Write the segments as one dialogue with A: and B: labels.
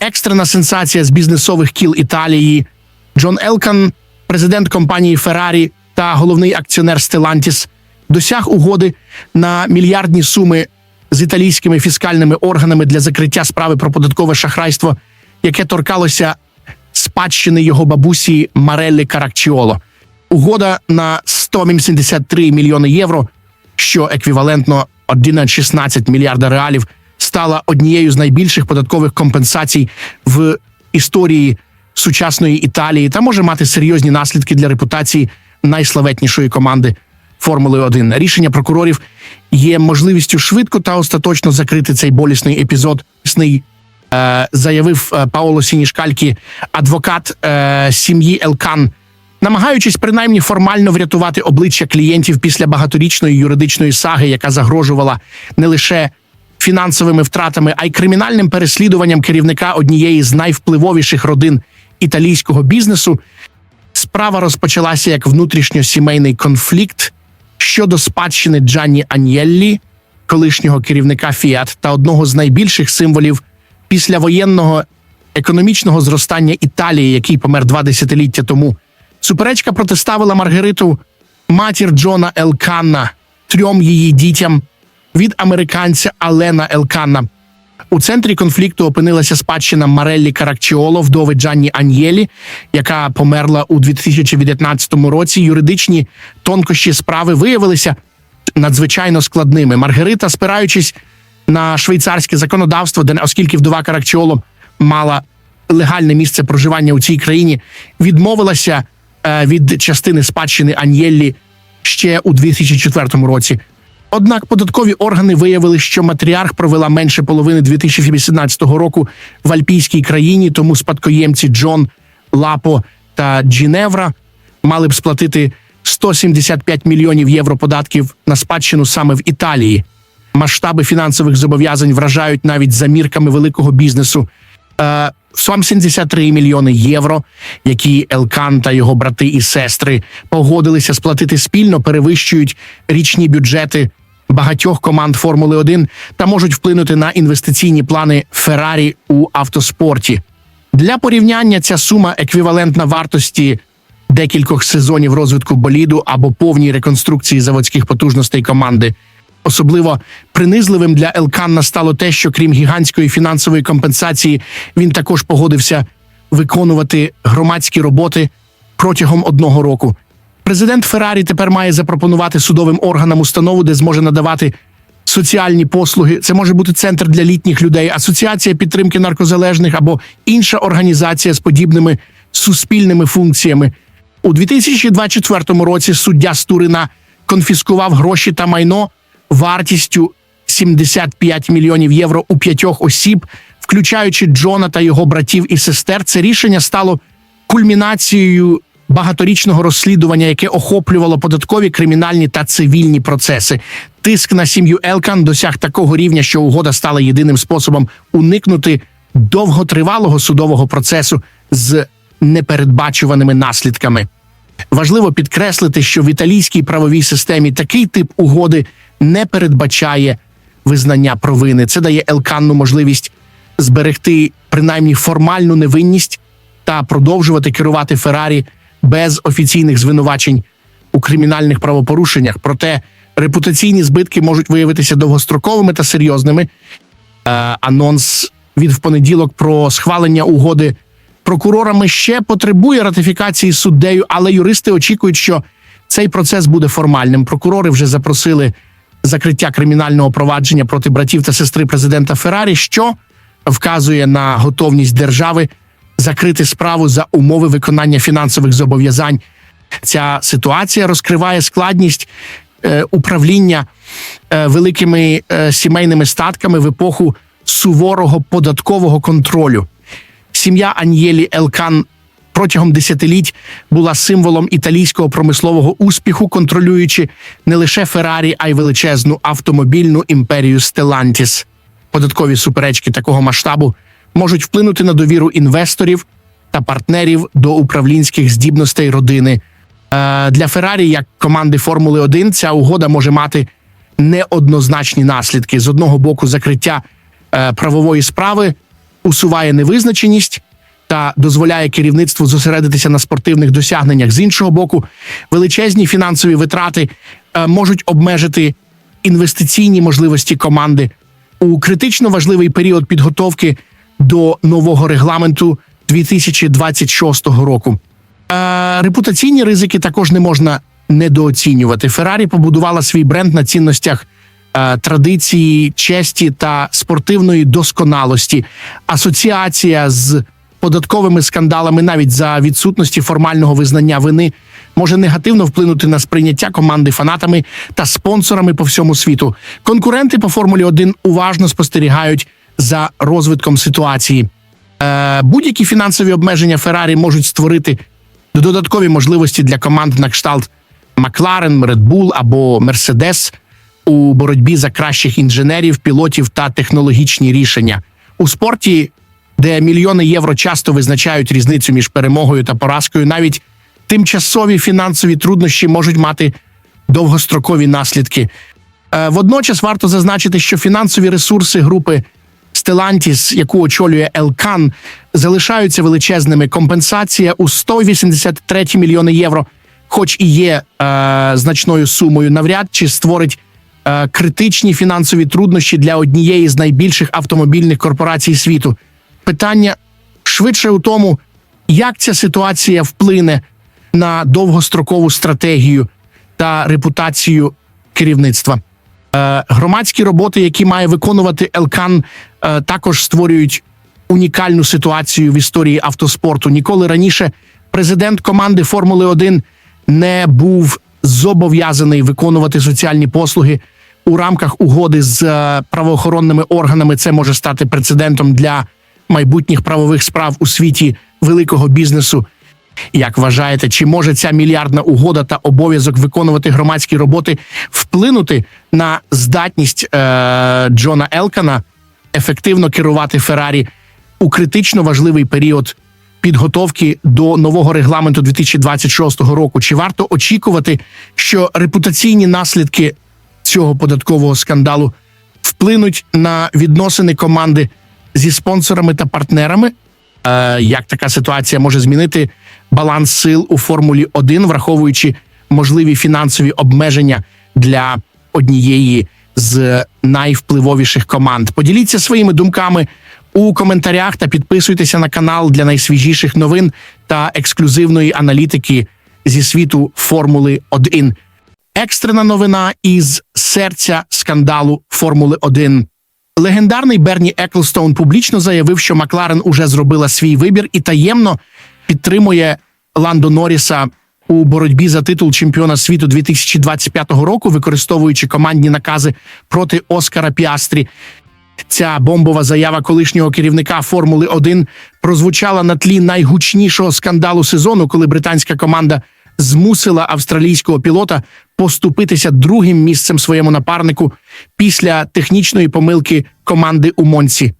A: Екстрена сенсація з бізнесових кіл Італії. Джон Елкан, президент компанії Феррарі та головний акціонер Stellantis, досяг угоди на мільярдні суми з італійськими фіскальними органами для закриття справи про податкове шахрайство, яке торкалося спадщини його бабусі Мареллі Каракчіоло. Угода на 173 мільйони євро, що еквівалентно 1,16 мільярда реалів, стала однією з найбільших податкових компенсацій в історії сучасної Італії та може мати серйозні наслідки для репутації найславетнішої команди Формули 1. Рішення прокурорів є можливістю швидко та остаточно закрити цей болісний епізод. Сний е, заявив е, Паоло Сінішкалькі, адвокат е, сім'ї Елкан, намагаючись принаймні формально врятувати обличчя клієнтів після багаторічної юридичної саги, яка загрожувала не лише фінансовими втратами, а й кримінальним переслідуванням керівника однієї з найвпливовіших родин італійського бізнесу. Справа розпочалася як внутрішньосімейний конфлікт щодо спадщини Джанні Аньєллі, колишнього керівника Фіат та одного з найбільших символів післявоєнного економічного зростання Італії, який помер два десятиліття тому. Суперечка протиставила Маргариту матір Джона Елканна, трьом її дітям від американця Алена Елканна. У центрі конфлікту опинилася спадщина Мареллі Каракчіоло, вдови Джанні Аньєлі, яка померла у 2019 році. Юридичні тонкощі справи виявилися надзвичайно складними. Маргарита, спираючись на швейцарське законодавство, де оскільки вдова Каракчіоло мала легальне місце проживання у цій країні, відмовилася е, від частини спадщини Аньєллі ще у 2004 році. Однак податкові органи виявили, що матріарх провела менше половини 2018 року в альпійській країні, тому спадкоємці Джон Лапо та Джіневра мали б сплатити 175 мільйонів євро податків на спадщину саме в Італії. Масштаби фінансових зобов'язань вражають навіть за мірками великого бізнесу. Е, 73 мільйони євро, які Елкан та його брати і сестри погодилися сплатити спільно, перевищують річні бюджети багатьох команд Формули 1 та можуть вплинути на інвестиційні плани Феррарі у автоспорті. Для порівняння ця сума еквівалентна вартості декількох сезонів розвитку боліду або повній реконструкції заводських потужностей команди. Особливо принизливим для Елканна стало те, що крім гігантської фінансової компенсації, він також погодився виконувати громадські роботи протягом одного року. Президент Феррарі тепер має запропонувати судовим органам установу, де зможе надавати соціальні послуги. Це може бути центр для літніх людей, асоціація підтримки наркозалежних або інша організація з подібними суспільними функціями. У 2024 році суддя Стурина конфіскував гроші та майно вартістю 75 мільйонів євро у п'ятьох осіб, включаючи Джона та його братів і сестер. Це рішення стало кульмінацією багаторічного розслідування, яке охоплювало податкові, кримінальні та цивільні процеси. Тиск на сім'ю Елкан досяг такого рівня, що угода стала єдиним способом уникнути довготривалого судового процесу з непередбачуваними наслідками. Важливо підкреслити, що в італійській правовій системі такий тип угоди не передбачає визнання провини. Це дає Елканну можливість зберегти принаймні формальну невинність та продовжувати керувати Феррарі без офіційних звинувачень у кримінальних правопорушеннях. Проте репутаційні збитки можуть виявитися довгостроковими та серйозними. Е, анонс від в понеділок про схвалення угоди прокурорами ще потребує ратифікації суддею, але юристи очікують, що цей процес буде формальним. Прокурори вже запросили закриття кримінального провадження проти братів та сестри президента Феррарі, що вказує на готовність держави закрити справу за умови виконання фінансових зобов'язань. Ця ситуація розкриває складність е, управління е, великими е, сімейними статками в епоху суворого податкового контролю. Сім'я Аньєлі Елкан протягом десятиліть була символом італійського промислового успіху, контролюючи не лише Феррарі, а й величезну автомобільну імперію Стелантіс. Податкові суперечки такого масштабу можуть вплинути на довіру інвесторів та партнерів до управлінських здібностей родини. Е, Для Феррарі, як команди Формули 1, ця угода може мати неоднозначні наслідки з одного боку закриття е, правової справи усуває невизначеність та дозволяє керівництву зосередитися на спортивних досягненнях. З іншого боку, величезні фінансові витрати е, можуть обмежити інвестиційні можливості команди у критично важливий період підготовки до нового регламенту 2026 року. Е, репутаційні ризики також не можна недооцінювати. Феррарі побудувала свій бренд на цінностях е, традиції, честі та спортивної досконалості. Асоціація з податковими скандалами, навіть за відсутності формального визнання вини, може негативно вплинути на сприйняття команди фанатами та спонсорами по всьому світу. Конкуренти по Формулі 1 уважно спостерігають за розвитком ситуації. Е, будь-які фінансові обмеження Феррарі можуть створити додаткові можливості для команд на кшталт Макларен, Bull або Мерседес у боротьбі за кращих інженерів, пілотів та технологічні рішення у спорті, де мільйони євро часто визначають різницю між перемогою та поразкою. Навіть тимчасові фінансові труднощі можуть мати довгострокові наслідки. Е, Водночас варто зазначити, що фінансові ресурси групи Stellantis, яку очолює Елкан, залишаються величезними. Компенсація у 183 мільйони євро, хоч і є е, значною сумою, навряд чи створить е, критичні фінансові труднощі для однієї з найбільших автомобільних корпорацій світу. Питання швидше у тому, як ця ситуація вплине на довгострокову стратегію та репутацію керівництва. Е, громадські роботи, які має виконувати Елкан, е, також створюють унікальну ситуацію в історії автоспорту. Ніколи раніше президент команди Формули 1 не був зобов'язаний виконувати соціальні послуги у рамках угоди з е, правоохоронними органами. Це може стати прецедентом для майбутніх правових справ у світі великого бізнесу. Як вважаєте, чи може ця мільярдна угода та обов'язок виконувати громадські роботи вплинути на здатність е- Джона Елкана ефективно керувати Феррарі у критично важливий період підготовки до нового регламенту 2026 року? Чи варто очікувати, що репутаційні наслідки цього податкового скандалу вплинуть на відносини команди зі спонсорами та партнерами? Е, як така ситуація може змінити баланс сил у Формулі 1, враховуючи можливі фінансові обмеження для однієї з найвпливовіших команд. Поділіться своїми думками у коментарях та підписуйтеся на канал для найсвіжіших новин та ексклюзивної аналітики зі світу Формули 1. Екстрена новина із серця скандалу Формули 1. Легендарний Берні Еклстоун публічно заявив, що Макларен уже зробила свій вибір і таємно підтримує Ландо Норріса у боротьбі за титул чемпіона світу 2025 року, використовуючи командні накази проти Оскара Піастрі. Ця бомбова заява колишнього керівника Формули 1 прозвучала на тлі найгучнішого скандалу сезону, коли британська команда змусила австралійського пілота поступитися другим місцем своєму напарнику після технічної помилки команди у Монці.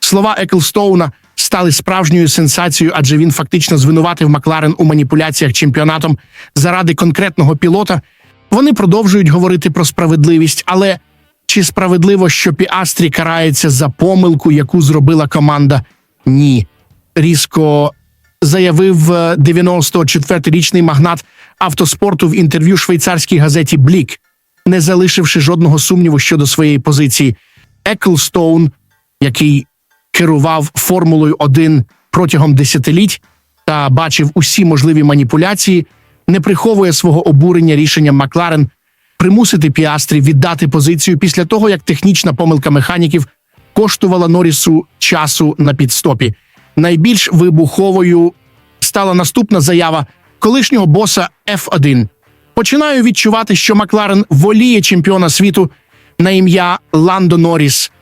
A: Слова Еклстоуна стали справжньою сенсацією, адже він фактично звинуватив Макларен у маніпуляціях чемпіонатом заради конкретного пілота. Вони продовжують говорити про справедливість, але чи справедливо, що Піастрі карається за помилку, яку зробила команда? Ні. Різко заявив е, 94-річний магнат автоспорту в інтерв'ю швейцарській газеті Блік, не залишивши жодного сумніву щодо своєї позиції. Еклстоун, який керував Формулою 1 протягом десятиліть та бачив усі можливі маніпуляції, не приховує свого обурення рішенням Макларен примусити Піастрі віддати позицію після того, як технічна помилка механіків коштувала Норрісу часу на підстопі. Найбільш вибуховою стала наступна заява колишнього боса F1. Починаю відчувати, що Макларен воліє чемпіона світу на ім'я Ландо Норріс.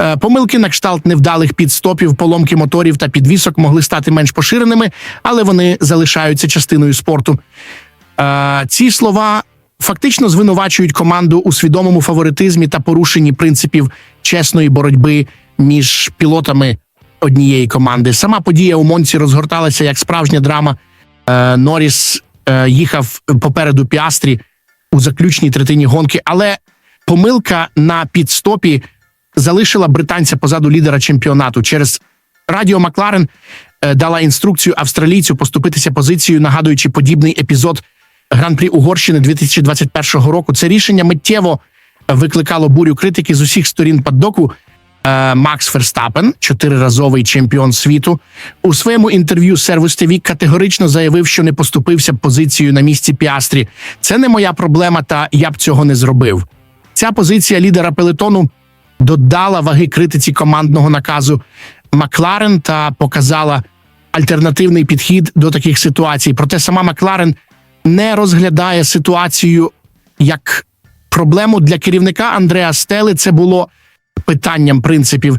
A: Е, Помилки на кшталт невдалих підстопів, поломки моторів та підвісок могли стати менш поширеними, але вони залишаються частиною спорту. Е, Ці слова фактично звинувачують команду у свідомому фаворитизмі та порушенні принципів чесної боротьби між пілотами однієї команди. Сама подія у Монці розгорталася як справжня драма. Е, Норріс е, їхав попереду Піастрі у заключній третині гонки, але помилка на підстопі залишила британця позаду лідера чемпіонату через Радіо Макларен е, дала інструкцію австралійцю поступитися позицією, нагадуючи подібний епізод Гран-прі Угорщини 2021 року. Це рішення миттєво викликало бурю критики з усіх сторін паддоку. Е, Макс Ферстапен, чотириразовий чемпіон світу, у своєму інтерв'ю Сервус ТВ категорично заявив, що не поступився позицією на місці Піастрі. Це не моя проблема, та я б цього не зробив. Ця позиція лідера пелетону додала ваги критиці командного наказу Макларен та показала альтернативний підхід до таких ситуацій. Проте сама Макларен не розглядає ситуацію як проблему для керівника Андреа Стели. Це було питанням принципів.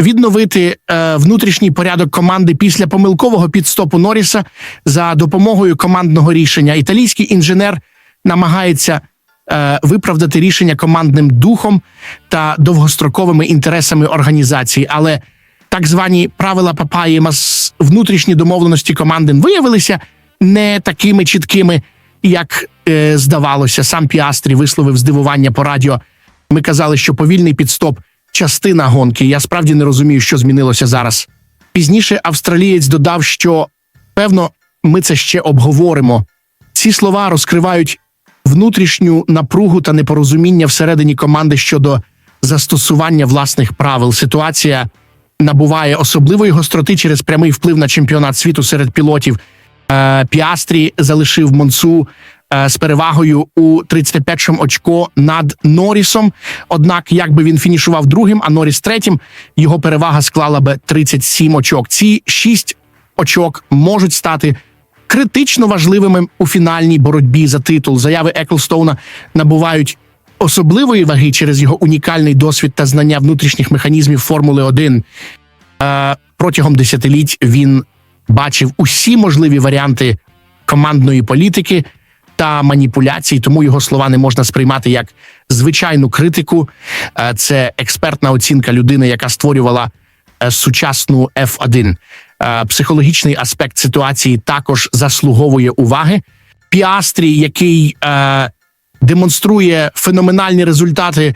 A: Відновити е, внутрішній порядок команди після помилкового підстопу Норріса за допомогою командного рішення. Італійський інженер намагається е, виправдати рішення командним духом та довгостроковими інтересами організації, але так звані правила Папаї мас внутрішні домовленості команди виявилися не такими чіткими, як е, здавалося. Сам Піастрі висловив здивування по радіо. Ми казали, що повільний підстоп частина гонки. Я справді не розумію, що змінилося зараз. Пізніше австралієць додав, що певно, ми це ще обговоримо. Ці слова розкривають внутрішню напругу та непорозуміння всередині команди щодо застосування власних правил. Ситуація набуває особливої гостроти через прямий вплив на чемпіонат світу серед пілотів. Е, Піастрі залишив Монсу з перевагою у 35-м очко над Норрісом. Однак, якби він фінішував другим, а Норріс третім, його перевага склала би 37 очок. Ці шість очок можуть стати критично важливими у фінальній боротьбі за титул. Заяви Еклстоуна набувають особливої ваги через його унікальний досвід та знання внутрішніх механізмів Формули 1. Е, Протягом десятиліть він бачив усі можливі варіанти командної політики та маніпуляцій, тому його слова не можна сприймати як звичайну критику. Е, Це експертна оцінка людини, яка створювала е, сучасну F1. Е, Психологічний аспект ситуації також заслуговує уваги. Піастрі, який е, демонструє феноменальні результати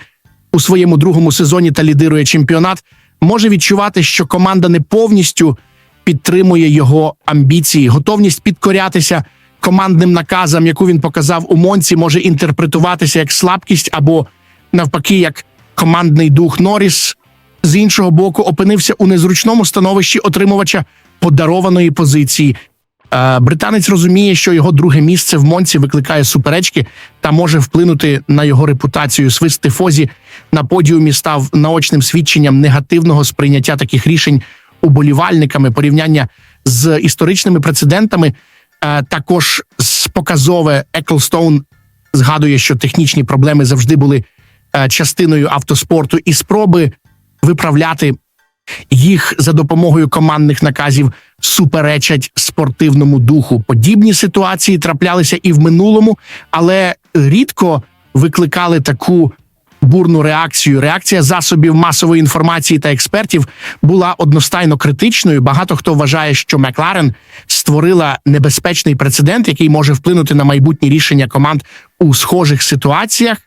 A: у своєму другому сезоні та лідирує чемпіонат, може відчувати, що команда не повністю підтримує його амбіції, готовність підкорятися командним наказам, яку він показав у Монці, може інтерпретуватися як слабкість або навпаки, як командний дух Норріс. З іншого боку, опинився у незручному становищі отримувача подарованої позиції. Е, Британець розуміє, що його друге місце в Монці викликає суперечки та може вплинути на його репутацію. Свист Тифозі на подіумі став наочним свідченням негативного сприйняття таких рішень уболівальниками, порівняння з історичними прецедентами. Е, Також показове Еклстоун згадує, що технічні проблеми завжди були е, частиною автоспорту, і спроби виправляти їх за допомогою командних наказів суперечать спортивному духу. Подібні ситуації траплялися і в минулому, але рідко викликали таку бурну реакцію. Реакція засобів масової інформації та експертів була одностайно критичною. Багато хто вважає, що Макларен створила небезпечний прецедент, який може вплинути на майбутні рішення команд у схожих ситуаціях.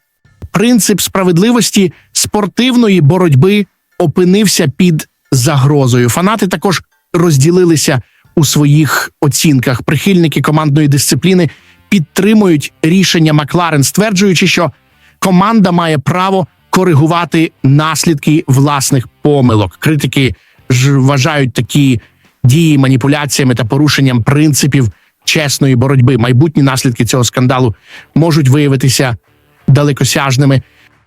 A: Принцип справедливості спортивної боротьби опинився під загрозою. Фанати також розділилися у своїх оцінках. Прихильники командної дисципліни підтримують рішення Макларен, стверджуючи, що команда має право коригувати наслідки власних помилок. Критики ж вважають такі дії маніпуляціями та порушенням принципів чесної боротьби. Майбутні наслідки цього скандалу можуть виявитися далекосяжними.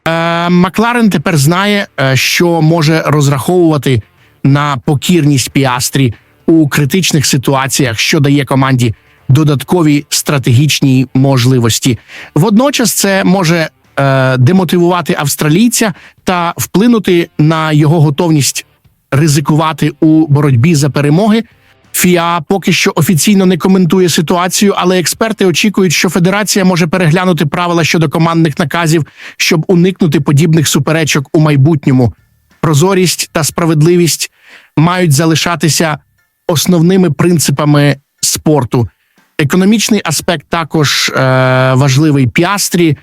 A: Е, Макларен тепер знає, е, що може розраховувати на покірність Піастрі у критичних ситуаціях, що дає команді додаткові стратегічні можливості. Водночас це може е, демотивувати австралійця та вплинути на його готовність ризикувати у боротьбі за перемоги. ФІА поки що офіційно не коментує ситуацію, але експерти очікують, що федерація може переглянути правила щодо командних наказів, щоб уникнути подібних суперечок у майбутньому. Прозорість та справедливість мають залишатися основними принципами спорту. Економічний аспект також е, важливий. Піастрі,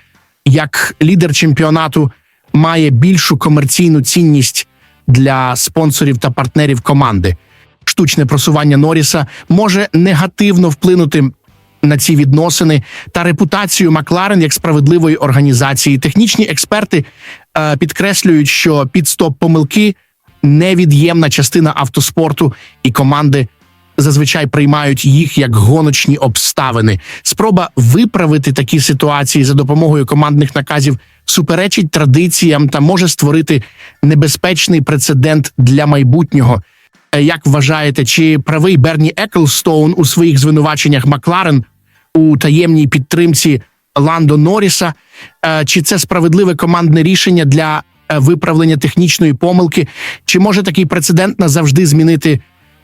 A: як лідер чемпіонату, має більшу комерційну цінність для спонсорів та партнерів команди. штучне просування Норріса може негативно вплинути на ці відносини та репутацію Макларен як справедливої організації. Технічні експерти е, підкреслюють, що підстоп помилки невід'ємна частина автоспорту, і команди зазвичай приймають їх як гоночні обставини. Спроба виправити такі ситуації за допомогою командних наказів суперечить традиціям та може створити небезпечний прецедент для майбутнього. Е, Як вважаєте, чи правий Берні Еклстоун у своїх звинуваченнях Макларен у таємній підтримці Ландо Норріса? Е, Чи це справедливе командне рішення для е, виправлення технічної помилки? Чи може такий прецедент назавжди змінити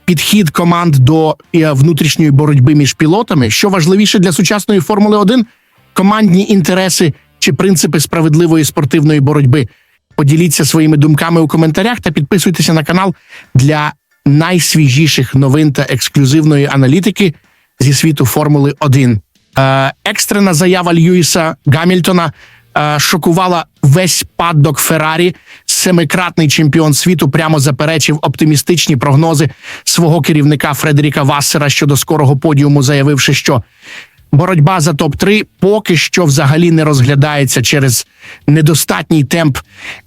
A: підхід команд до е, внутрішньої боротьби між пілотами? Що важливіше для сучасної Формули 1? командні інтереси чи принципи справедливої спортивної боротьби? Поділіться своїми думками у коментарях та підписуйтеся на канал для найсвіжіших новин та ексклюзивної аналітики зі світу Формули 1. Е, екстрена заява Льюіса Гамільтона е, шокувала весь паддок Феррарі. Семикратний чемпіон світу прямо заперечив оптимістичні прогнози свого керівника Фредеріка Вассера щодо скорого подіуму, заявивши, що боротьба за топ 3 поки що взагалі не розглядається через недостатній темп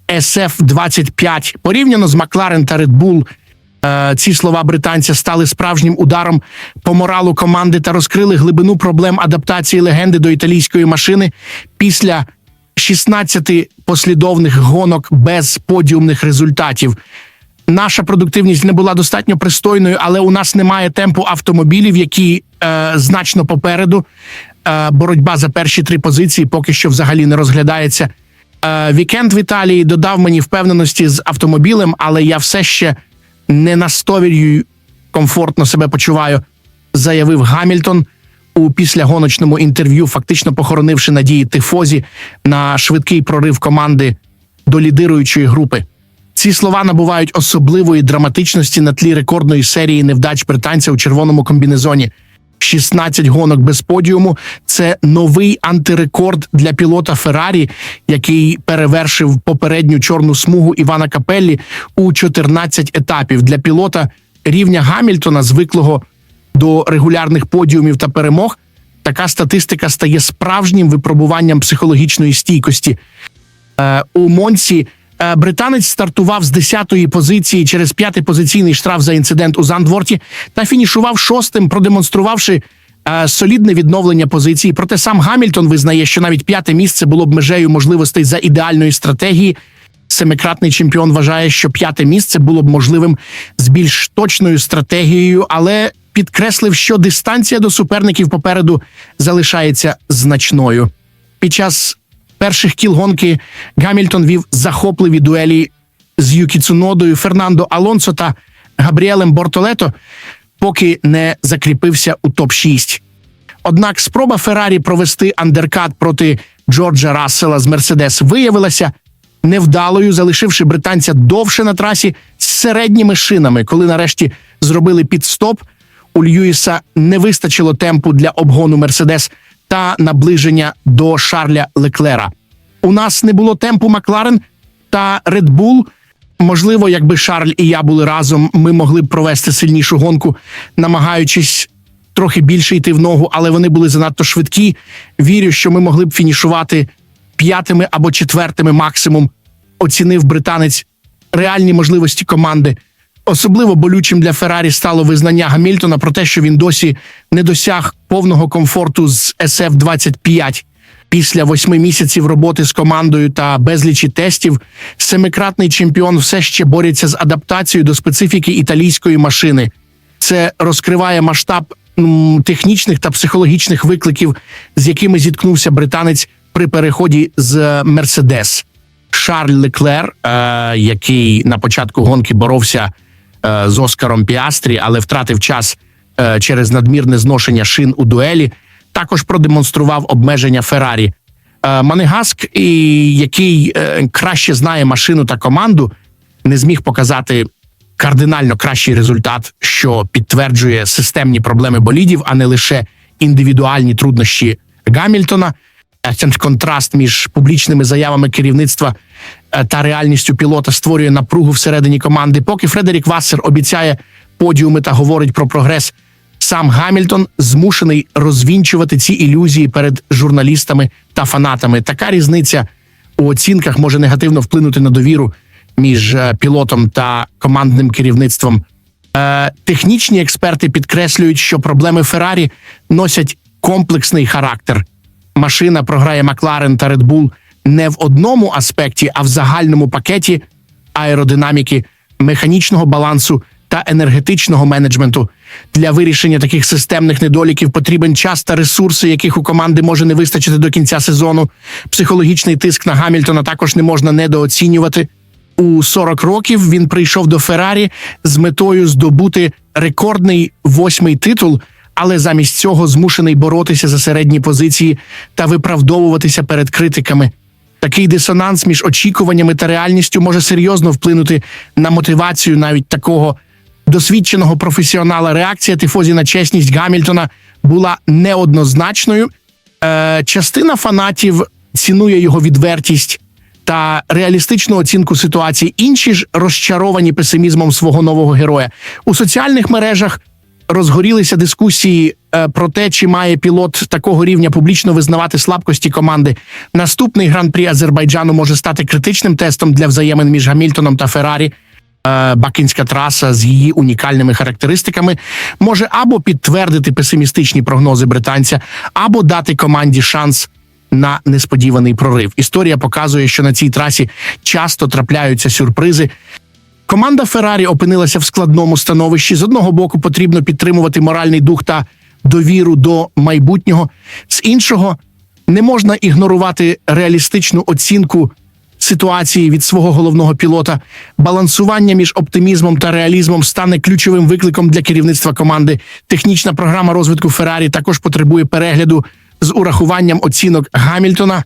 A: SF-25. Порівняно з Макларен та Е, Ці слова британця стали справжнім ударом по моралу команди та розкрили глибину проблем адаптації легенди до італійської машини після 16 послідовних гонок без подіумних результатів. Наша продуктивність не була достатньо пристойною, але у нас немає темпу автомобілів, які е, значно попереду. Е, боротьба за перші три позиції поки що взагалі не розглядається. Е, вікенд в Італії додав мені впевненості з автомобілем, але я все ще не на 100% комфортно себе почуваю, заявив Гамільтон у післягоночному інтерв'ю, фактично похоронивши надії тифозі на швидкий прорив команди до лідируючої групи. Ці слова набувають особливої драматичності на тлі рекордної серії невдач британця у червоному комбінезоні. 16 гонок без подіуму це новий антирекорд для пілота Феррарі, який перевершив попередню чорну смугу Івана Капеллі у 14 етапів. Для пілота рівня Гамільтона, звиклого до регулярних подіумів та перемог. Така статистика стає справжнім випробуванням психологічної стійкості. Е, у Монці е, британець стартував з 10-ї позиції через п'ятий позиційний штраф за інцидент у Зандворті та фінішував шостим, продемонструвавши е, солідне відновлення позиції. Проте сам Гамільтон визнає, що навіть п'яте місце було б межею можливостей за ідеальної стратегії. Семикратний чемпіон вважає, що п'яте місце було б можливим з більш точною стратегією, але підкреслив, що дистанція до суперників попереду залишається значною. Під час перших кіл гонки Гамільтон вів захопливі дуелі з Юкі Цунодою, Фернандо Алонсо та Габріелем Бортолето, поки не закріпився у топ 6 Однак спроба Феррарі провести андеркат проти Джорджа Рассела з Мерседес виявилася невдалою, залишивши британця довше на трасі з середніми шинами. Коли нарешті зробили підстоп, у Льюіса не вистачило темпу для обгону Мерседес та наближення до Шарля Леклера. У нас не було темпу Макларен та Bull. Можливо, якби Шарль і я були разом, ми могли б провести сильнішу гонку, намагаючись трохи більше йти в ногу, але вони були занадто швидкі. Вірю, що ми могли б фінішувати п'ятими або четвертими максимум. Оцінив британець реальні можливості команди. Особливо болючим для Феррарі стало визнання Гамільтона про те, що він досі не досяг повного комфорту з SF-25. Після восьми місяців роботи з командою та безлічі тестів, семикратний чемпіон все ще бореться з адаптацією до специфіки італійської машини. Це розкриває масштаб м, технічних та психологічних викликів, з якими зіткнувся британець при переході з Мерседес. Шарль Леклер, е, який на початку гонки боровся е, з Оскаром Піастрі, але втратив час е, через надмірне зношення шин у дуелі, також продемонстрував обмеження Феррарі. Е, Манегаск, який е, краще знає машину та команду, не зміг показати кардинально кращий результат, що підтверджує системні проблеми болідів, а не лише індивідуальні труднощі Гамільтона. Е, контраст між публічними заявами керівництва е, та реальністю пілота створює напругу всередині команди. Поки Фредерік Вассер обіцяє подіуми та говорить про прогрес. Сам Гамільтон змушений розвінчувати ці ілюзії перед журналістами та фанатами. Така різниця у оцінках може негативно вплинути на довіру між е, пілотом та командним керівництвом. Е, технічні експерти підкреслюють, що проблеми Феррарі носять комплексний характер. Машина програє Макларен та Bull не в одному аспекті, а в загальному пакеті аеродинаміки, механічного балансу та енергетичного менеджменту. Для вирішення таких системних недоліків потрібен час та ресурси, яких у команди може не вистачити до кінця сезону. Психологічний тиск на Гамільтона також не можна недооцінювати. У 40 років він прийшов до Феррарі з метою здобути рекордний восьмий титул, але замість цього змушений боротися за середні позиції та виправдовуватися перед критиками. Такий дисонанс між очікуваннями та реальністю може серйозно вплинути на мотивацію навіть такого досвідченого професіонала. Реакція тифозі на чесність Гамільтона була неоднозначною. Е, частина фанатів цінує його відвертість та реалістичну оцінку ситуації. Інші ж розчаровані песимізмом свого нового героя у соціальних мережах. Розгорілися дискусії е, про те, чи має пілот такого рівня публічно визнавати слабкості команди. Наступний гран-прі Азербайджану може стати критичним тестом для взаємин між Гамільтоном та Феррарі. Е, Бакинська траса з її унікальними характеристиками може або підтвердити песимістичні прогнози британця, або дати команді шанс на несподіваний прорив. Історія показує, що на цій трасі часто трапляються сюрпризи. Команда Феррарі опинилася в складному становищі. З одного боку потрібно підтримувати моральний дух та довіру до майбутнього, з іншого не можна ігнорувати реалістичну оцінку ситуації від свого головного пілота. Балансування між оптимізмом та реалізмом стане ключовим викликом для керівництва команди. Технічна програма розвитку Феррарі також потребує перегляду з урахуванням оцінок Гамільтона.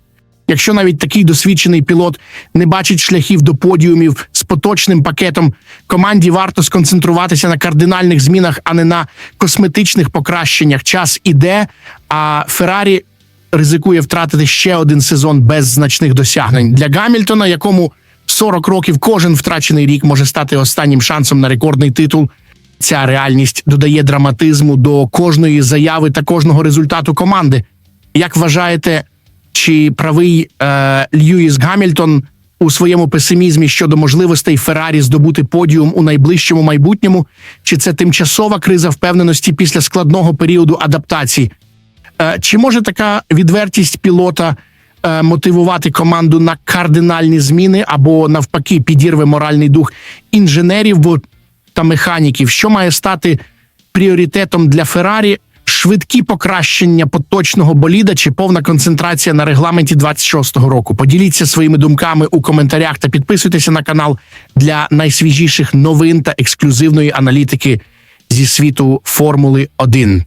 A: Якщо навіть такий досвідчений пілот не бачить шляхів до подіумів поточним пакетом, команді варто сконцентруватися на кардинальних змінах, а не на косметичних покращеннях. Час іде, а Феррарі ризикує втратити ще один сезон без значних досягнень для Гамільтона, якому 40 років кожен втрачений рік може стати останнім шансом на рекордний титул. Ця реальність додає драматизму до кожної заяви та кожного результату команди. Як вважаєте, чи правий е, Льюіс Гамільтон у своєму песимізмі щодо можливостей Феррарі здобути подіум у найближчому майбутньому? Чи це тимчасова криза впевненості після складного періоду адаптації? Е, чи може така відвертість пілота е, мотивувати команду на кардинальні зміни або навпаки підірве моральний дух інженерів та механіків? Що має стати пріоритетом для Феррарі? Швидкі покращення поточного боліда чи повна концентрація на регламенті 26-го року. Поділіться своїми думками у коментарях та підписуйтеся на канал для найсвіжіших новин та ексклюзивної аналітики зі світу Формули 1.